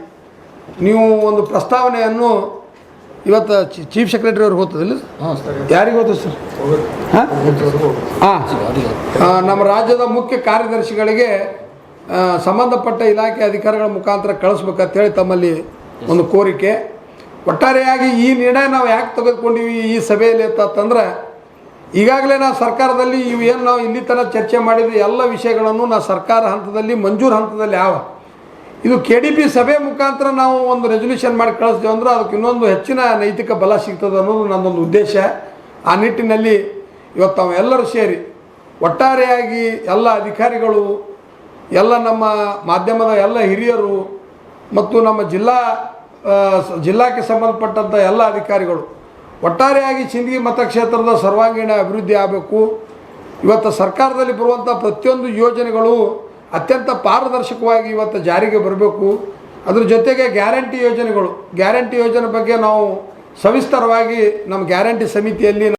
ನೀವು ಒಂದು ಪ್ರಸ್ತಾವನೆಯನ್ನು ಇವತ್ತು ಚೀಫ್ ಸೆಕ್ರೆಟರಿ ಅವ್ರಿಗೆ ಹೋಗ್ತದಿಲ್ಲ ಹಾಂ ಸರ್. ಯಾರಿಗೆ ಹೋಗ್ತದೆ ಸರ್? ಹಾಂ? ನಮ್ಮ ರಾಜ್ಯದ ಮುಖ್ಯ ಕಾರ್ಯದರ್ಶಿಗಳಿಗೆ ಸಂಬಂಧಪಟ್ಟ ಇಲಾಖೆ ಅಧಿಕಾರಿಗಳ ಮುಖಾಂತರ ಕಳಿಸ್ಬೇಕಂತೇಳಿ ತಮ್ಮಲ್ಲಿ ಒಂದು ಕೋರಿಕೆ. ಒಟ್ಟಾರೆಯಾಗಿ ಈ ನಿರ್ಣಯ ನಾವು ಯಾಕೆ ತೆಗೆದುಕೊಂಡಿವಿ ಈ ಸಭೆಯಲ್ಲಿ ಅಂತಂದ್ರೆ ಈಗಾಗಲೇ ನಾವು ಸರ್ಕಾರದಲ್ಲಿ ಇವು ಏನು ನಾವು ಇಲ್ಲಿ ತನಕ ಚರ್ಚೆ ಮಾಡಿದ ಎಲ್ಲ ವಿಷಯಗಳನ್ನು ನಾವು ಸರ್ಕಾರ ಹಂತದಲ್ಲಿ, ಮಂಜೂರು ಹಂತದಲ್ಲಿ ಯಾವ? ಇದು ಕೆ ಡಿ ಪಿ ಸಭೆ ಮುಖಾಂತರ ನಾವು ಒಂದು ರೆಸೊಲ್ಯೂಷನ್ ಮಾಡಿ ಕಳಿಸ್ತೇವೆ ಅಂದ್ರೆ ಅದಕ್ಕೆ ಇನ್ನೊಂದು ಹೆಚ್ಚಿನ ನೈತಿಕ ಬಲ ಸಿಗ್ತದೆ ಅನ್ನೋದು ನನ್ನೊಂದು ಉದ್ದೇಶ. ಆ ನಿಟ್ಟಿನಲ್ಲಿ ಇವತ್ತು ನಾವು ಎಲ್ಲರೂ ಸೇರಿ ಒಟ್ಟಾರೆಯಾಗಿ ಎಲ್ಲ ಅಧಿಕಾರಿಗಳು, ಎಲ್ಲ ನಮ್ಮ ಮಾಧ್ಯಮದ ಎಲ್ಲ ಹಿರಿಯರು ಮತ್ತು ನಮ್ಮ ಜಿಲ್ಲಾ ಜಿಲ್ಲಾಕ್ಕೆ ಸಂಬಂಧಪಟ್ಟಂಥ ಎಲ್ಲ ಅಧಿಕಾರಿಗಳು ಒಟ್ಟಾರೆಯಾಗಿ ಚಿಂದಗಿ ಮತಕ್ಷೇತ್ರದ ಸರ್ವಾಂಗೀಣ ಅಭಿವೃದ್ಧಿ ಆಗಬೇಕು. ಇವತ್ತು ಸರ್ಕಾರದಲ್ಲಿ ಬರುವಂಥ ಪ್ರತಿಯೊಂದು ಯೋಜನೆಗಳು ಅತ್ಯಂತ ಪಾರದರ್ಶಕವಾಗಿ ಇವತ್ತು ಜಾರಿಗೆ ಬರಬೇಕು. ಅದ್ರ ಜೊತೆಗೆ ಗ್ಯಾರಂಟಿ ಯೋಜನೆಗಳು. ಗ್ಯಾರಂಟಿ ಯೋಜನೆ ಬಗ್ಗೆ ನಾವು ಸವಿಸ್ತಾರವಾಗಿ ನಮ್ಮ ಗ್ಯಾರಂಟಿ ಸಮಿತಿಯಲ್ಲಿ